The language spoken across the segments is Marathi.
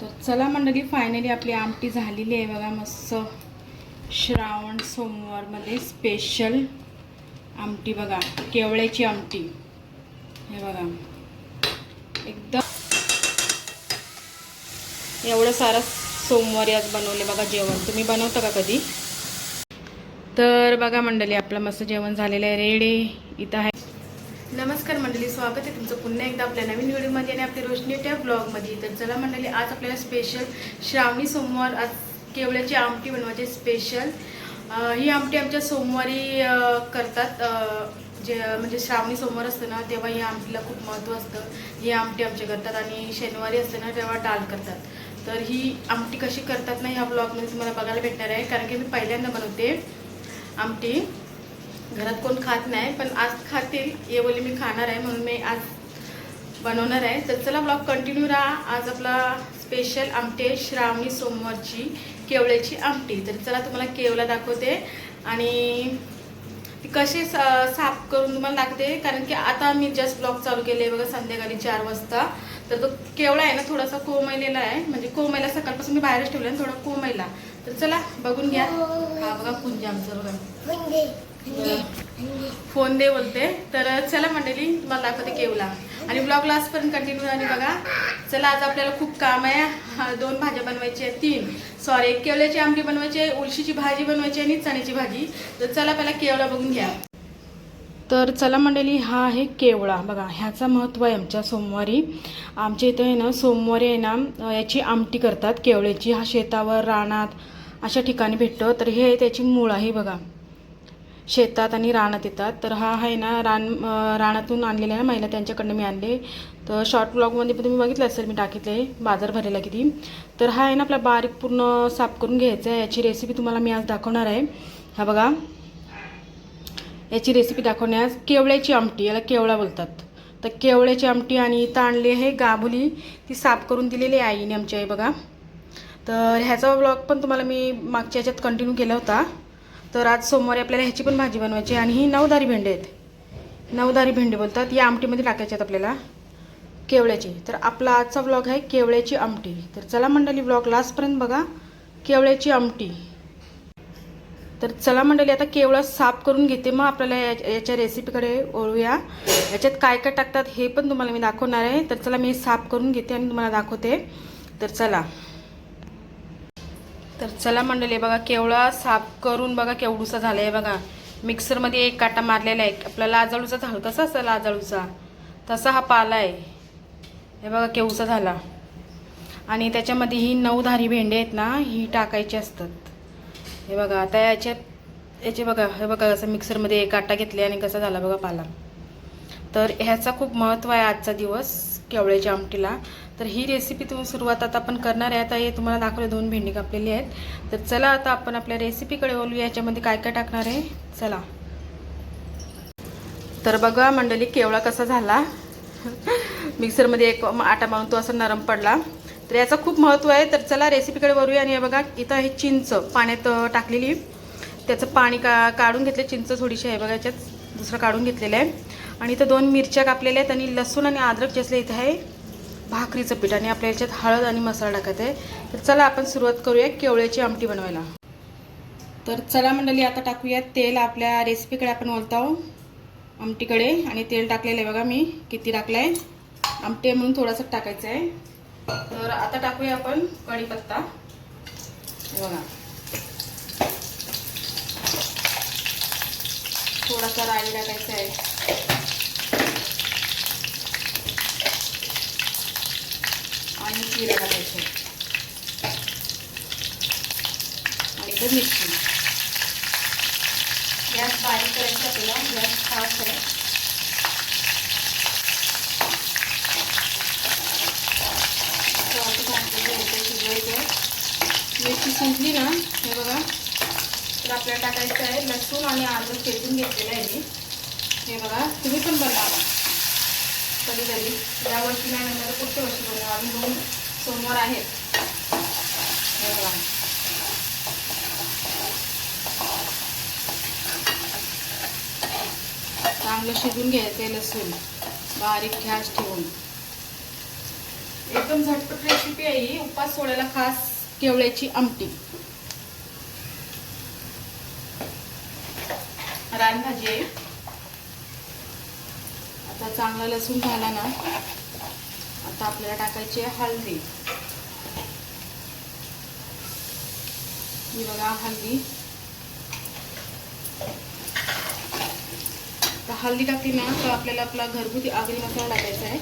तर चला मंडळी फायनली आपली आमटी झालेली आहे बघा मस्त. श्रावण सोमवारमध्ये स्पेशल आमटी बघा केवळ्याची आमटी. हे बघा. एकदम एवढं सारं सोमवारी आज बनवले बघा जेवण. तुम्ही बनवता का कधी? तर बघा मंडळी आपलं मस्त जेवण झालेलं आहे. रेडे इथं आहे. नमस्कार मंडळी स्वागत आहे तुमचं पुन्हा एकदा आपल्या नवीन व्हिडिओमध्ये आणि आपल्या रोशनी त्या ब्लॉगमध्ये. तर चला मंडळी आज आपल्याला स्पेशल श्रावणी सोमवार आज केवळ्याची आमटी बनवायची स्पेशल ही आमटी आमच्या सोमवारी करतात. जे म्हणजे श्रावणी सोमवार असतं ना तेव्हा ही आमटीला खूप महत्त्व असतं. ही आमटी आमचे करतात आणि शनिवारी असते ना तेव्हा डाल करतात. तर ही आमटी कशी करतात ना ह्या ब्लॉगमध्ये तुम्हाला बघायला भेटणार आहे. कारण की मी पहिल्यांदा बनवते आमटी. घरात कोण खात नाही पण आज खातील. येवली मी खाणार आहे म्हणून मी आज बनवणार आहे. तर चला ब्लॉग कंटिन्यू राहा. आज आपला स्पेशल आमटी आहे श्रावणी सोमवारची केवळ्याची आमटी. तर चला तुम्हाला केवला दाखवते. आणि ती कशी सा- साफ करून तुम्हाला लागते कारण की आता मी जस्ट ब्लॉग चालू केले बघा संध्याकाळी चार वाजता. तर तो केवळा आहे ना थोडासा कोमैलेला आहे. म्हणजे कोमैला सकाळपासून मी बाहेरच ठेवला थोडा कोमैला तर चला बघून घ्या. हा बघा कुंज आमचं बघा. फोन दे बोलते. तर चला मंडळी तुम्हाला दाखवते केवला. आणि ब्लॉग लास्टपर्यंत कंटिन्यू आणि बघा. चला आज आपल्याला खूप काम आहे. हा, दोन भाज्या बनवायची आहे तीन. सॉरी एक केवल्याची आमटी बनवायची आहे उलशीची भाजी बनवायची आणि चण्याची भाजी. तर चला पहिला केवला बघून घ्या. तर चला मंडळी हा आहे केवळा. बघा ह्याचं महत्त्व आहे आमच्या सोमवारी. आमच्या इथं आहे ना सोमवारी आहे ना याची आमटी करतात केवळ्याची हा शेतावर रानात अशा ठिकाणी भेटतं. तर हे त्याची मूळ आहे बघा. शेतात आणि रानात येतात. तर हा आहे ना रान रानातून आणलेल्या ना महिला त्यांच्याकडनं मी आणले. तर शॉर्ट ब्लॉगमध्ये पण तुम्ही बघितलं असेल मी टाकितले बाजार भरलेला किती. तर हा आहे ना आपला बारीक पूर्ण साफ करून घ्यायचा आहे. याची रेसिपी तुम्हाला मी आज दाखवणार आहे. हा बघा. याची रेसिपी दाखवण्यास केवळ्याची आमटी याला केवळा बोलतात. तर केवळ्याची आमटी आणि इथं आणली आहे गाभुली. ती साफ करून दिलेली आहे आईने आमची आई बघा. तर ह्याचा ब्लॉग पण तुम्हाला मी मागच्या ह्याच्यात कंटिन्यू केला होता. तर आज सोमवारी आपल्याला ह्याची पण भाजी बनवायची आणि ही नवदारी भेंडे आहेत. नवदारी भेंडे बोलतात. या आमटीमध्ये टाकायचे आहेत आपल्याला केवळ्याची. तर आपला आजचा ब्लॉग आहे केवळ्याची आमटी. तर चला मंडळी ब्लॉग लास्टपर्यंत बघा. केवळ्याची आमटी. तर चला मंडळी आता केवळा साफ करून घेते. मग आपल्याला या- याच्या रेसिपीकडे ओळूया याच्यात काय काय टाकतात हे पण तुम्हाला मी दाखवणार आहे. तर चला मी साफ करून घेते आणि तुम्हाला दाखवते. तर चला. तर चला मंडळी बघा केवळा साफ करून बघा केवढूसा झाला आहे बघा. मिक्सरमध्ये एक काटा मारलेला आहे. आपला लाजाळूचा झालं कसा असा लाजाळूचा. तसा हा पाला आहे. हे बघा केवसा झाला. आणि त्याच्यामध्ये ही नऊ धारी भेंडे आहेत ना ही टाकायची असतात. हे बघा आता याच्यात याचे बघा हे बघा कसं मिक्सरमध्ये एक आटा घेतले आणि कसा झाला बघा पाला. तर ह्याचा खूप महत्त्व आहे आजचा दिवस. केवळ्याच्या आमटीला. तर ही रेसिपी तुम्ही सुरुवात आता आपण करणार आहे. आता हे तुम्हाला दाखवले दोन भेंडी कापलेली आहेत. तर चला आता आपण आपल्या रेसिपीकडे बोलूया याच्यामध्ये काय काय टाकणार आहे? चला. तर बघा मंडळी केवळा कसा झाला. मिक्सरमध्ये एक आटा मारून तो असा नरम पडला. तर याचं खूप महत्त्व आहे. तर चला रेसिपीकडे वरूया आणि हे बघा इथं आहे चिंच. पाण्यात टाकलेली. त्याचं पाणी का काढून घेतले. चिंच थोडीशी आहे बघा याच्यात. दुसरं काढून घेतलेलं आहे. आणि इथं दोन मिरच्या कापलेल्या आहेत आणि लसूण आणि अद्रक जे इथं आहे भाकरीचं पीठ आणि आपल्या याच्यात हळद आणि मसाला टाकायचा आहे. तर चला आपण सुरुवात करूया केवळ्याची आमटी बनवायला. तर चला मंडळी आता टाकूया तेल. आपल्या रेसिपीकडे आपण बोलतो आमटीकडे आणि तेल टाकलेलं आहे बघा मी किती टाकलं आहे आमटी म्हणून थोडंसं टाकायचं आहे. तर आता टाकूया आपण कढीपत्ता. बघा. थोडासा राई टाकायचा आहे आणि जिरा टाकायचं आणि इथं मिरची गॅस बारीक करायचा आपल्याला गॅस फास्ट आहे मिरची शिजली ना हे बघा तर आपल्याला टाकायचं आहे लसूण आणि अद्रक ठेचून घेतलेलं आहे मी हे बघा तुम्ही पण बनवा. कधी कधीतरी या वर्षी नाही म्हणलं पुढच्या वर्षी बनवा. आम्ही दोन समोर आहेत चांगलं शिजून घ्यायचं लसूण. बारीक गॅस ठेवून. एकदम झटपट रेसिपी आहे उपास सोडायला खास केवळ्याची आमटी. रानभाजी आहे. आता चांगला लसूण झाला ना. आता आपल्याला टाकायची आहे हळदी. ही बघा हळदी. तर हळदी टाकली ना तर आपल्याला आपला घरगुती आगरी मसाला टाकायचा आहे.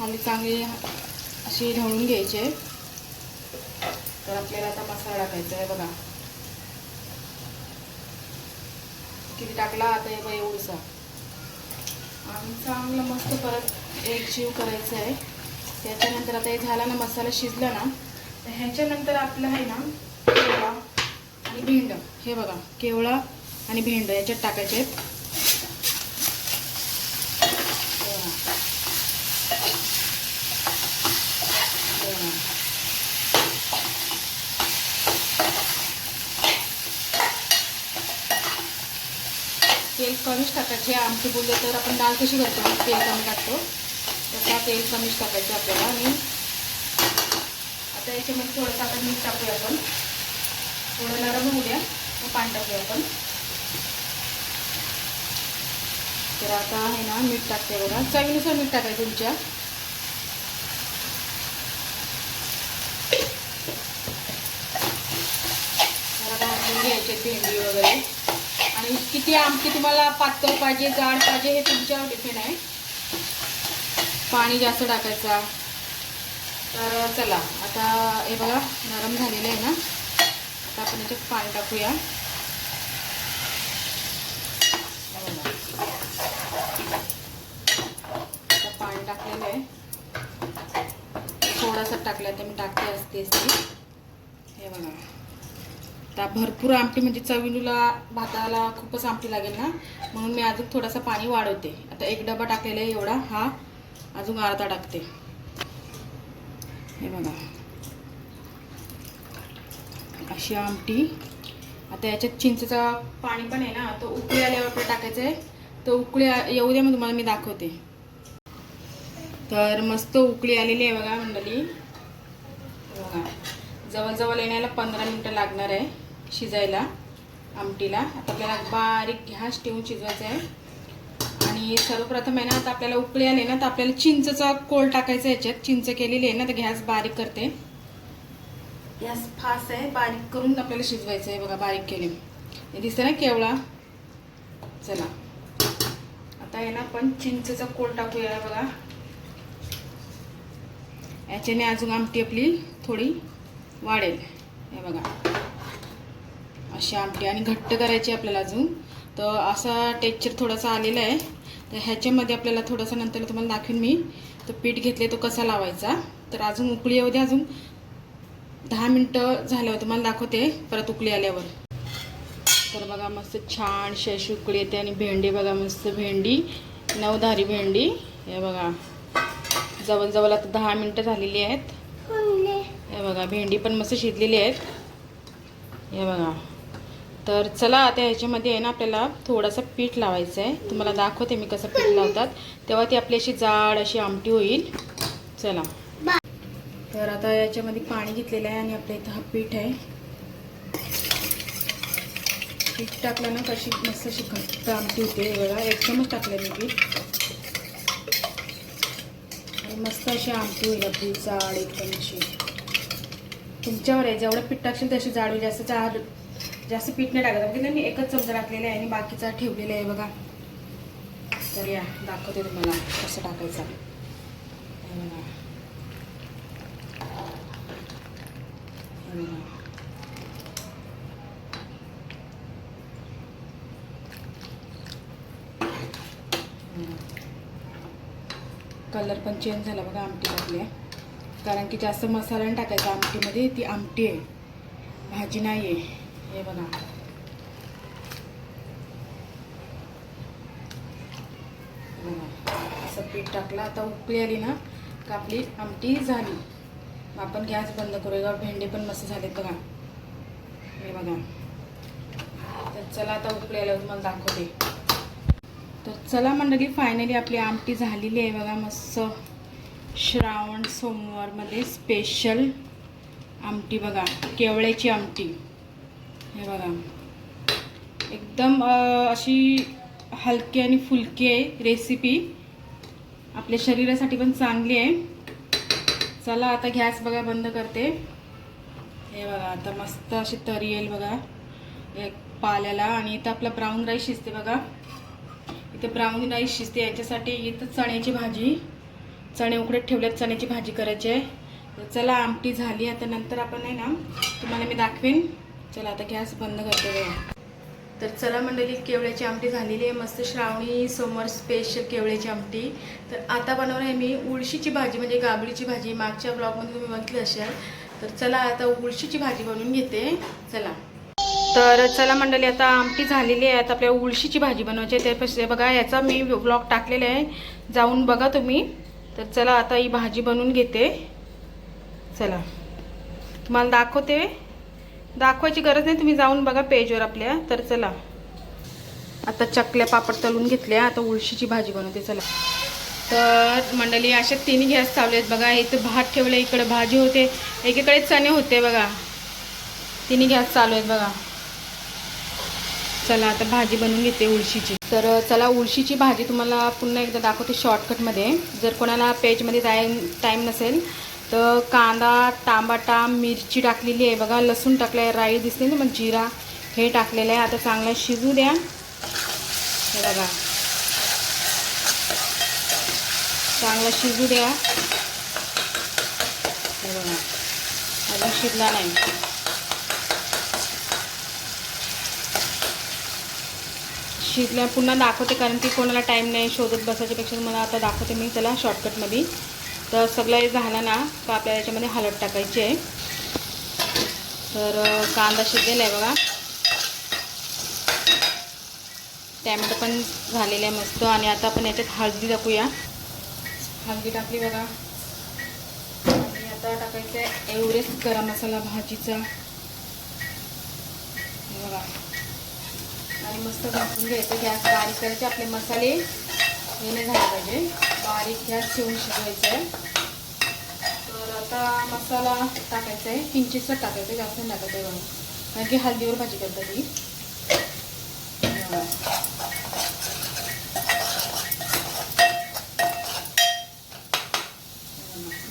हळदी चांगली अशी ढवळून घ्यायची आहे. तर आपल्याला आता मसाला टाकायचा आहे बघा. किती टाकला आता हे बघा एवढसा. आणि चांगलं मस्त परत एक जीव करायचं आहे. त्याच्यानंतर आता हे झाला ना मसाला शिजला ना तर ह्याच्यानंतर आपलं आहे ना केवळा आणि भेंड. हे बघा केवळा आणि भेंड याच्यात टाकायचे आहेत. तेल कमीच टाकायचे. आमची बोलले तर आपण डाळ कशी करतो? तेल कमी टाकतो. त्या तेल कमीच टाकायचं आपल्याला आणि आता याच्यामध्ये थोडंसं आपण मीठ टाकूया आपण. थोडं नरम होऊ द्या मग पाणी टाकूया आपण. तर आता आहे ना मीठ टाकते बघा. चवीनुसार मीठ टाकायचं तुमच्या. घ्यायचे भेंडी वगैरे. आणि किती आमटी तुम्हाला पातळ पाहिजे जाड पाहिजे हे तुमच्यावर डिपेंड आहे. पाणी जास्त टाकायचा. तर चला आता हे बघा नरम झालेलं आहे ना? आता आपण याच्यात पाणी टाकूया. आता पाणी टाकलेलं आहे. थोडासा टाकलं तर मी टाकते असते असते. हे बघा. आता भरपूर आमटी म्हणजे चवीला भाताला खूपच आमटी लागेल ना? म्हणून मी अजून थोडासा पाणी वाढवते. आता एक डबा टाकलेला आहे एवढा हा. अजून अर्धा टाकते. हे बघा. अशी आमटी. आता याच्यात चिंचेचा पाणी पण आहे ना तो उकळी आल्यावर आपल्याला टाकायचं आहे. तो उकळी येऊ द्या मग तुम्हाला मी दाखवते. तर मस्त उकळी आलेली आहे बघा मंडळी. बघा. जवळजवळ येण्याला पंधरा मिनटं लागणार आहे शिजायला आमटीला. आता आपल्याला बारीक गॅस ठेवून शिजवायचं आहे. आणि सर्वप्रथम आहे ना आता आपल्याला उकळी आले ना तर आपल्याला चिंचचा कोळ टाकायचा याच्यात. चिंच केलेली आहे ना तर गॅस बारीक करते. गॅस फास्ट आहे बारीक करून आपल्याला शिजवायचं आहे बघा बारीक केले हे दिसतं ना केवळा चला. आता आहे ना आपण चिंचचा कोळ टाकूया बघा. याच्याने अजून आमटी आपली थोडी वाढेल. हे बघा. अशी आमटी आणि घट्ट करायची आपल्याला अजून. तर असा टेक्चर थोडासा आलेला आहे. तर ह्याच्यामध्ये आपल्याला थोडंसं नंतर तुम्हाला दाखवेन मी. तो पीठ घेतले तो कसा लावायचा. तर अजून उकळी येऊ द्या अजून. दहा मिनटं झाल्यावर तुम्हाला दाखवते परत उकळी आल्यावर. तर बघा मस्त छान शेष उकळी येते आणि भेंडी बघा मस्त भेंडी नवधारी भेंडी. हे बघा. जवळजवळ आता दहा मिनटं झालेली आहेत. हे बघा भेंडी पण मस्त शिजलेली आहेत. हे बघा. तर चला आता ह्याच्यामध्ये आहे ना आपल्याला थोडासा पीठ लावायचं आहे. तुम्हाला दाखवते मी कसं पीठ लावतात. तेव्हा ती आपली अशी जाड अशी आमटी होईल. चला. तर आता याच्यामध्ये पाणी घेतलेलं आहे आणि आपल्या इथं हा पीठ आहे. पीठ टाकलं ना कशी मस्त अशी घट्ट आमटी होते हे बघा. एकदमच टाकलं मी पीठ. आणि मस्त अशी आमटी होईल आपली जाड एकदम अशी. तुमच्यावर आहे. जेवढं पीठ टाकशील तशी जाड होईल. जास्त जाड जास्त पीठ नाही टाकायचं बघितलं मी एकच चमचा टाकलेला आहे आणि बाकीचा ठेवलेला आहे बघा. तर या दाखवते तुम्हाला कसं टाकायचं. कलर पण चेंज झाला बघा आमटी टाकली आहे कारण की जास्त मसाला नाही टाकायचा आमटीमध्ये ती आमटी आहे. भाजी नाही आहे हे बघा. बघा. असं पीठ टाकलं. आता उकळी आली ना का आपली आमटी झाली. मग आपण गॅस बंद करूया. भेंडे पण मस्त झाले बघा. हे बघा. तर चला आता उकळी आल्यावर तुम्हाला दाखवते. तर चला मंडळी फायनली आपली आमटी झालेली आहे बघा. मस्त श्रावण सोमवारमध्ये स्पेशल आमटी बघा. केवळ्याची आमटी. हे बघा. एकदम अशी हलकी आणि फुलकी आहे रेसिपी आपल्या शरीरासाठी पण चांगली आहे. चला आता गॅस बघा बंद करते. हे बघा आता मस्त अशी तरी येईल बघा. एक पाल्याला आणि इथं आपला ब्राऊन राईस शिजते बघा. इथं ब्राऊन राईस शिजते याच्यासाठी इथं चण्याची भाजी. चणे उकडत ठेवल्यात चण्याची भाजी करायची आहे. चला आमटी झाली. आता नंतर आपण आहे ना तुम्हाला मी दाखवेन. चला आता गॅस बंद करते बघा. तर चला मंडळी केवळ्याची आमटी झालेली आहे. मस्त श्रावणी समर स्पेशल केवळ्याची आमटी. तर आता बनवणार आहे मी उळशीची भाजी म्हणजे गाबडीची भाजी. मागच्या ब्लॉगमध्ये तुम्ही बघितली असाल. तर चला आता उळशीची भाजी बनवून घेते. चला. तर चला मंडळी आता आमटी झालेली आहे. आता आपल्या उळशीची भाजी बनवायची आहे. त्यापेक्षा बघा याचा मी ब्लॉग टाकलेला आहे. जाऊन बघा तुम्ही. तर चला आता ही भाजी बनवून घेते. चला. तुम्हाला दाखवते. दाखवायची गरज नाही तुम्ही जाऊन बघा पेजवर आपल्या. तर चला. आता चकल्या पापड तळून घेतल्या आता उळशीची भाजी बनवते चला. तर मंडळी अशा तिन्ही गॅस चालू आहेत बघा. इथं भात ठेवले इकडे भाजी होते. एकीकडे चणे होते बघा. तिन्ही गॅस चालू आहेत बघा. चला आता भाजी बनवून घेते उळशीची. तर चला उळशीची भाजी तुम्हाला पुन्हा एकदा दाखवते शॉर्टकटमध्ये जर कोणाला पेजमध्ये टाईम टाईम नसेल तर कांदा टामाटा मिरची टाकलेली आहे. बघा लसूण टाकलं आहे राई दिसते ना मग जिरा हे टाकलेलं आहे. आता चांगलं शिजू द्या. हे बघा. चांगलं शिजू द्या. हे बघा. अजून शिजला नाही. शिजल्या पुन्हा दाखवते कारण की कोणाला टाईम नाही शोधत बसायच्यापेक्षा मला आता दाखवते मी त्याला शॉर्टकटमध्ये तर सगळं हे झालं ना तर आपल्याला याच्यामध्ये हलत टाकायची आहे. तर कांदा शिजलेला आहे बघा. टॅमॅटो पण झालेलं आहे मस्त. आणि आता आपण याच्यात हळदी टाकूया. हळदी टाकली बघा. आणि आता टाकायचं आहे एव्हरेस्ट गरम मसाला भाजीचा. बघा. आणि मस्त भाजून घ्यायचं. गॅस बारीक करायचे आपले मसाले. हे नाही झालं पाहिजे. बारीक गॅस ठेवून शिजवायचं आहे तर आता मसाला टाकायचा आहे किंचितचा टाकायचं आहे जास्त नाही टाकायचं आहे बघा कारण की हळदीवर भाजी करतात ही.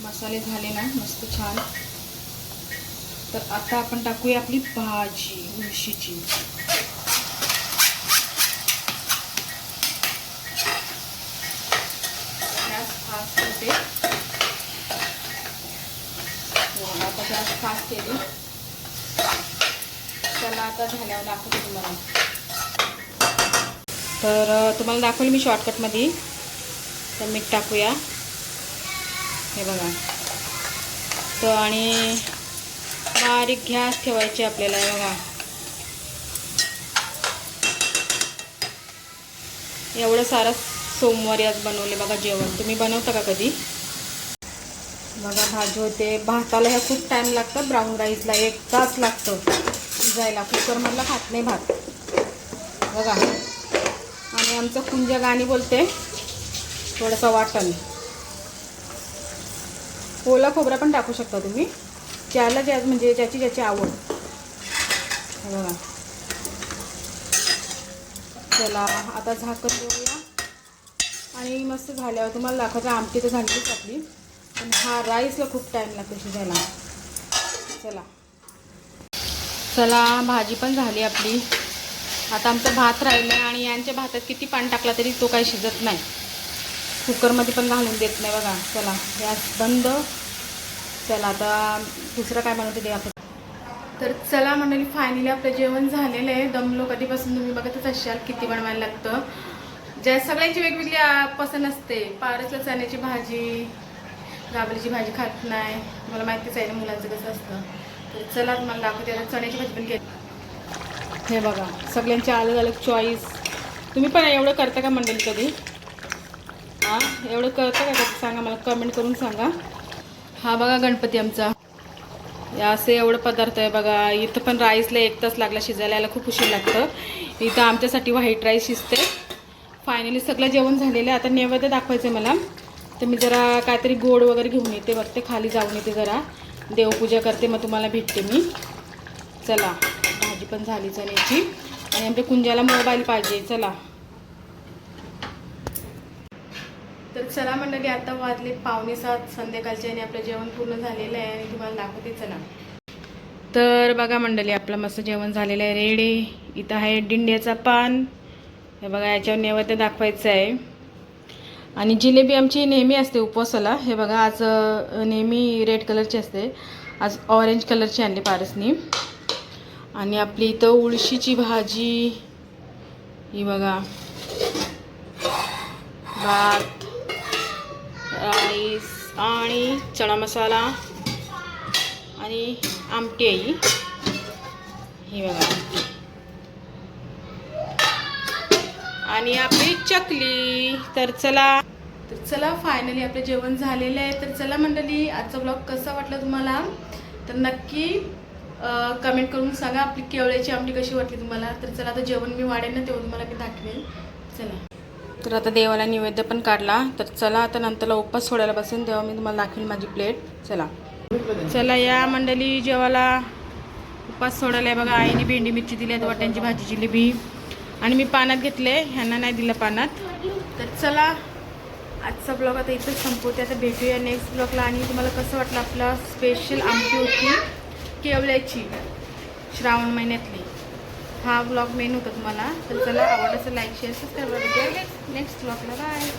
मसाले झाले ना मस्त छान. तर आता आपण टाकूया आपली भाजी उळशीची गॅस फास्ट होते हो, आता गॅस फास्ट केली. चला आता झाल्यावर दाखवते तुम्हाला. तर तुम्हाला दाखवली मी शॉर्टकटमध्ये तर मीठ टाकूया. हे बघा. तर आणि बारीक गॅस ठेवायची आपल्याला हे बघा. एवढं सारं सोमवारी आज बनवले बघा जेवण. तुम्ही बनवता का कधी? बघा भाजी होते. भाताला ह्या खूप टाईम लागतं. ब्राऊन राईसला एक तास लागतं. जायला कुकरमधला खात नाही भात. बघा. आणि आमचं कुंजा गाणी बोलते थोडंसं वाटण. ओला खोबरा पण टाकू शकता तुम्ही. त्याला ज्या म्हणजे ज्याची ज्याची आवड. बघा. चला आता झाकण देऊया आणि मस्त झाल्यावर तुम्हाला दाखवायचं आमटी तर झालीच आपली. पण हा राईसला खूप टाईम लागतो शिजायला. चला. चला भाजी पण झाली आपली. आता आमचा भात राहिला आहे आणि यांच्या भातात किती पाणी टाकला तरी तो काही शिजत नाही. कुकरमध्ये पण घालून देत नाही बघा. चला गॅस बंद. चला आता दुसरं काय बनवते ते आपण. तर चला मंडळी फायनली आपलं जेवण झालेलं आहे. दमलो कधीपासून तुम्ही बघतच असाल किती बनवायला लागतं. ज्या सगळ्यांची वेगवेगळी पसंत असते. पारसला चण्याची भाजी गाबरीची भाजी खात नाही. मला माहितीच आहे ना मुलांचं कसं असतं. तर चला मला दाखवते. आता चण्याची भाजी पण घेत हे बघा सगळ्यांचे अलग अलग चॉईस तुम्ही पण एवढं करता का मंडळी कधी? हां एवढं करता का कधी? सांगा मला कमेंट करून सांगा. हा बघा गणपती आमचा. असे एवढं पदार्थ आहे बघा. इथं पण राईसला एक तास लागला शिजायला याला खूप उशीर लागतं. इथं आमच्यासाठी व्हाईट राईस शिजते. फायनली सगळं जेवण झालेलं आहे. आता नैवेद्य दाखवायचं आहे मला. तर मी जरा काहीतरी गोड वगैरे घेऊन येते बघते खाली जाऊन येते जरा. देवपूजा करते मग तुम्हाला भेटते मी. चला भाजी पण झाली चण्याची. आणि आमच्या कुंजाला मोबाईल पाहिजे चला. तर चला मंडळी आता वाजले पावणे सात संध्याकाळचे आणि आपलं जेवण पूर्ण झालेलं आहे आणि तुम्हाला दाखवते चला. तर बघा मंडळी आपलं मस्त जेवण झालेलं आहे रेडी. इथं आहे डिंड्याचा पान. हे बघा याच्यावर नैवेद्य दाखवायचं आहे. आणि जिलेबी आमची नेहमी असते उपवासाला. हे बघा आज नेहमी रेड कलरची असते. आज ऑरेंज कलरची आणली पारसनी. आणि आपली इथं उळशीची भाजी. ही बघा. भात राईस आणि चणा मसाला आणि आमटी आई ही. ही बघा आमटी आणि आपली चकली. तर चला. तर चला फायनली आपलं जेवण झालेलं आहे. तर चला मंडळी आजचा ब्लॉग कसा वाटला तुम्हाला? तर नक्की कमेंट करून सांगा आपली केवळ्याची आमटी कशी वाटली तुम्हाला. तर चला आता जेवण मी वाढेन ना तेव्हा तुम्हाला मी दाखवेन. चला. तर आता देवाला नैवेद्य पण काढला. तर चला आता नंतरला उपवास सोडायला बसेन. तेव्हा मी तुम्हाला दाखवेन माझी प्लेट चला. चला या मंडळी जेवाला उपास सोडायला आहे बघा. आईने भेंडी मिरची दिली आहे. वाट्यांची भाजी जिलेबी. आणि मी पानात घेतले ह्यांना नाही दिलं पानात. तर चला आजचा ब्लॉग आता इथंच संपवते. आता भेटूया नेक्स्ट ब्लॉगला आणि तुम्हाला कसं वाटलं आपला स्पेशल आमटी होती? केवल्याची श्रावण महिन्यातली. हा ब्लॉग मेन होता तुम्हाला. तर चला आवडलं लाईक शेअर सबस्क्राईब नेक्स्ट ब्लॉगला बाय